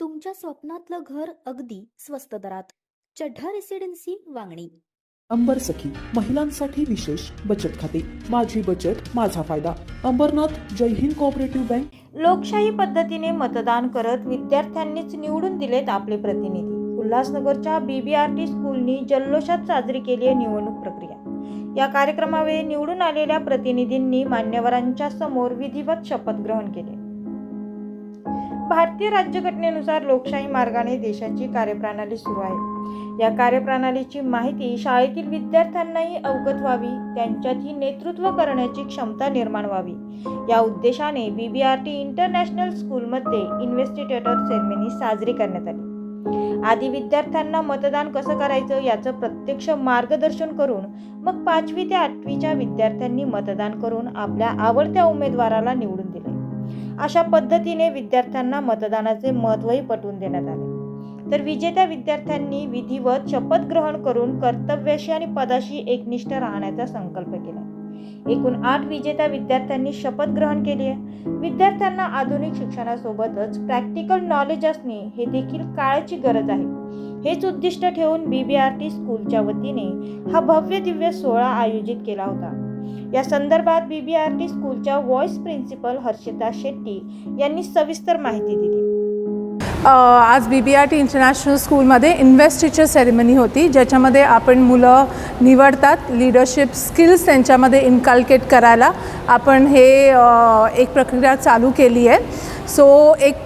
तुमच्या स्वप्नातलं घर अगदी स्वस्त दरात. चढ्ढा रेसिडेन्सी वांगणी. अंबर सखी महिलांसाठी विशेष बचत खाते. माझी बचत माझा फायदा. अंबरनाथ जय हिंद कोऑपरेटिव्ह बँक लोकशाही पद्धतीने मतदान करत विद्यार्थ्यांनीच निवडून दिलेत आपले प्रतिनिधी. उल्हासनगरच्या बीबीआरटी स्कूलनी जल्लोषात साजरी केली आहे निवडणूक प्रक्रिया. या कार्यक्रमावेळी निवडून आलेल्या प्रतिनिधींनी मान्यवरांच्या समोर विधिवत शपथ ग्रहण केले. भारतीय राज्यघटनेनुसार लोकशाही मार्गाने देशाची कार्यप्रणाली सुरू आहे. या कार्यप्रणालीची माहिती शाळेतील विद्यार्थ्यांनाही अवगत व्हावी त्यांच्यातही नेतृत्व करण्याची क्षमता निर्माण व्हावी. या उद्देशाने B B R T international स्कूलमध्ये इन्व्हेस्टिटेटर सेरेमनी साजरी करण्यात आली. आधी विद्यार्थ्यांना मतदान कसं करायचं याचं प्रत्यक्ष मार्गदर्शन करून मग पाचवी ते आठवीच्या विद्यार्थ्यांनी मतदान करून आपल्या आवडत्या उमेदवाराला निवडून दिले. अशा पद्धतीने विद्यार्थ्यांना मतदानाचे महत्त्वही पटवून देण्यात आले. तर विजेत्या विद्यार्थ्यांनी विधिवत शपथ ग्रहण करून कर्तव्याशी आणि पदाशी एकनिष्ठ राहण्याचा संकल्प केला. एकूण आठ विजेत्या विद्यार्थ्यांनी शपथ ग्रहण केली आहे. विद्यार्थ्यांना आधुनिक शिक्षणासोबतच प्रॅक्टिकल नॉलेज असणे हे देखील काळाची गरज आहे. हेच उद्दिष्ट ठेवून बी बी आर टी स्कूलच्या वतीने हा भव्य दिव्य सोहळा आयोजित केला होता. या संदर्भात बी बी आर टी स्कूलच्या व्हॉइस प्रिन्सिपल हर्षिता शेट्टी यांनी सविस्तर माहिती दिली. आज B B R T international स्कूलमध्ये इन्व्हेस्ट टीचर सेरेमनी होती ज्याच्यामध्ये आपण मुलं निवडतात लिडरशिप स्किल्स त्यांच्यामध्ये इन्कल्केट करायला आपण हे एक प्रक्रिया चालू केली आहे. सो एक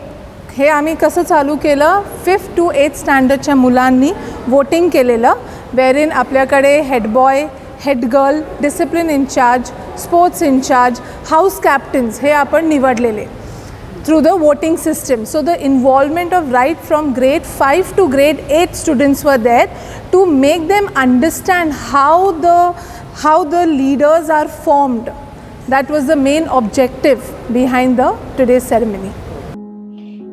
हे आम्ही कसं चालू केलं? फिफ्थ टू एथ स्टँडर्डच्या मुलांनी वोटिंग केलेलं वेरिन आपल्याकडे head boy head girl discipline incharge sports incharge house captains हे आपण निवडलेले. Through the voting system. So the involvement of right from grade 5 to grade 8 students were there to make them understand how the how the leaders are formed. That was the main objective behind the today's ceremony.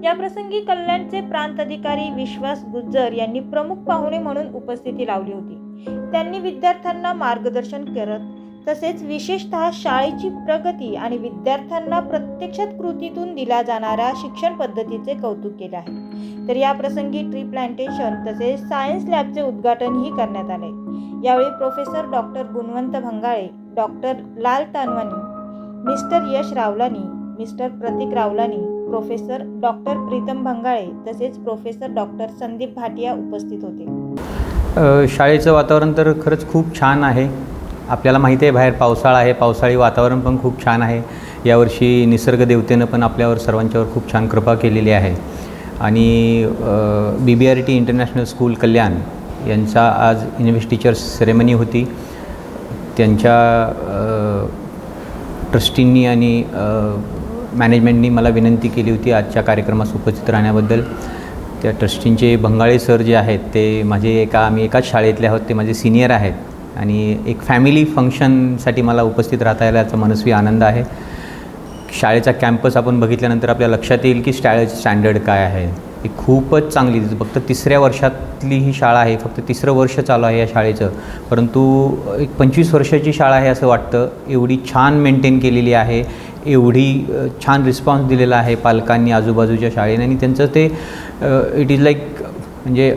या प्रसंगी कल्याणचे प्रांत अधिकारी विश्वास गुज्जर यांनी प्रमुख पाहुणे म्हणून उपस्थिती लावली होती त्यांनी विद्यार्थ्यांना मार्गदर्शन करत तसेच विशेषतः शाळेची प्रगती आणि विद्यार्थ्यांना प्रत्यक्षात कृतीतून दिल्या जाणाऱ्या शिक्षण पद्धतीचे कौतुक केले आहे. तर या प्रसंगी ट्री प्लांटेशन तसेच सायन्स लॅबचे उद्घाटनही करण्यात आले. यावेळी professor doctor Gunwant Bhangale doctor Lal Tanwani mister Yash Rawlani mister Pratik Rawlani professor doctor Pritam Bhangale तसेच प्रोफेसर डॉक्टर संदीप भाटिया उपस्थित होते. शाळेचं वातावरण तर खरंच खूप छान आहे. आपल्याला माहिती आहे बाहेर पावसाळा आहे पावसाळी वातावरण पण खूप छान आहे. यावर्षी निसर्ग देवतेनं पण आपल्यावर सर्वांच्यावर खूप छान कृपा केलेली आहे. आणि B B R T international school Kalyan यांचा आज इन्व्हेस्ट टीचर्स सेरेमनी होती. त्यांच्या ट्रस्टींनी आणि मॅनेजमेंटनी मला विनंती केली होती आजच्या कार्यक्रमास उपस्थित राहण्याबद्दल. त्या ट्रस्टींचे भंगाळे सर जे आहेत ते माझे एका आम्ही एकाच शाळेतले आहोत ते माझे सिनियर आहेत. आणि एक फॅमिली फंक्शनसाठी मला उपस्थित राहता यायला याचा मनस्वी आनंद आहे. शाळेचा कॅम्पस आपण बघितल्यानंतर आपल्या लक्षात येईल की शाळेचं स्टँडर्ड काय आहे. ही खूपच चांगली फक्त तिसऱ्या वर्षातली ही शाळा आहे फक्त तिसरं वर्ष चालू आहे या शाळेचं. परंतु एक पंचवीस वर्षाची शाळा आहे असं वाटतं. एवढी छान मेंटेन केलेली आहे. एवढी छान रिस्पॉन्स दिलेला आहे पालकांनी आजूबाजूच्या शाळेने. आणि त्यांचं ते इट इज लाईक म्हणजे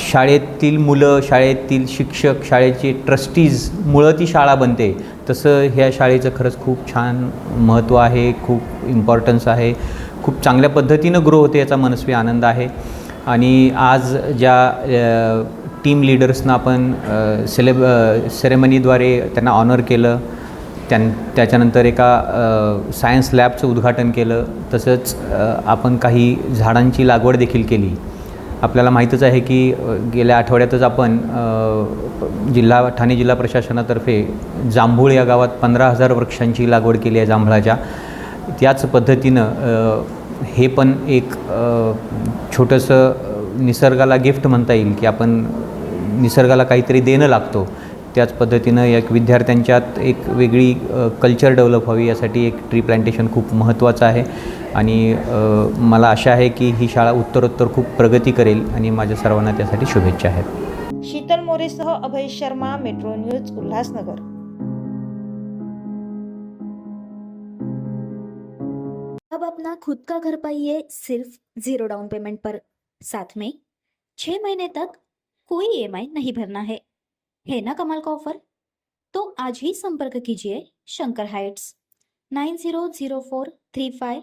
शाळेतील मुलं शाळेतील शिक्षक शाळेचे ट्रस्टीज मुळं ती शाळा बनते. तसं ह्या शाळेचं खरंच खूप छान महत्त्व आहे खूप इम्पॉर्टन्स आहे. खूप चांगल्या पद्धतीनं ग्रो होते याचा मनस्वी आनंद आहे. आणि आज ज्या टीम लिडर्सना आपण सेलेब सेरेमनीद्वारे त्यांना ऑनर केलं त्यां त्याच्यानंतर एका सायन्स लॅबचं उद्घाटन केलं तसंच आपण काही झाडांची लागवड देखील केली. आपल्याला माहीतच आहे की गेल्या आठवड्यातच आपण जिल्हा ठाणे जिल्हा प्रशासनातर्फे जांभूळ या गावात पंधरा हजार वृक्षांची लागवड केली आहे जांभळाच्या. त्याच पद्धतीनं हे पण एक छोटंसं निसर्गाला गिफ्ट म्हणता येईल की आपण निसर्गाला काहीतरी देणं लागतो. त्याच पद्धतीनं एक विद्यार्थ्यांच्यात एक वेगळी कल्चर डेव्हलप व्हावी यासाठी एक ट्री प्लांटेशन खूप महत्त्वाचं आहे. आणि मला आशा आहे की ही शाळा उत्तरोत्तर खूप प्रगती करेल आणि माझ्या सर्वांना त्यासाठी शुभेच्छा आहेत. शीतल मोरेसह अभय शर्मा मेट्रो न्यूज उल्हासनगर. अब अपना खुद का घर पाइए सिर्फ जीरो डाउन पेमेंट पर। साथ में छः महीने तक कोई ईएमआई नहीं भरना है। है ना कमाल का ऑफर तो आज ही संपर्क कीजिए Shankar heights. Nine zero zero four three five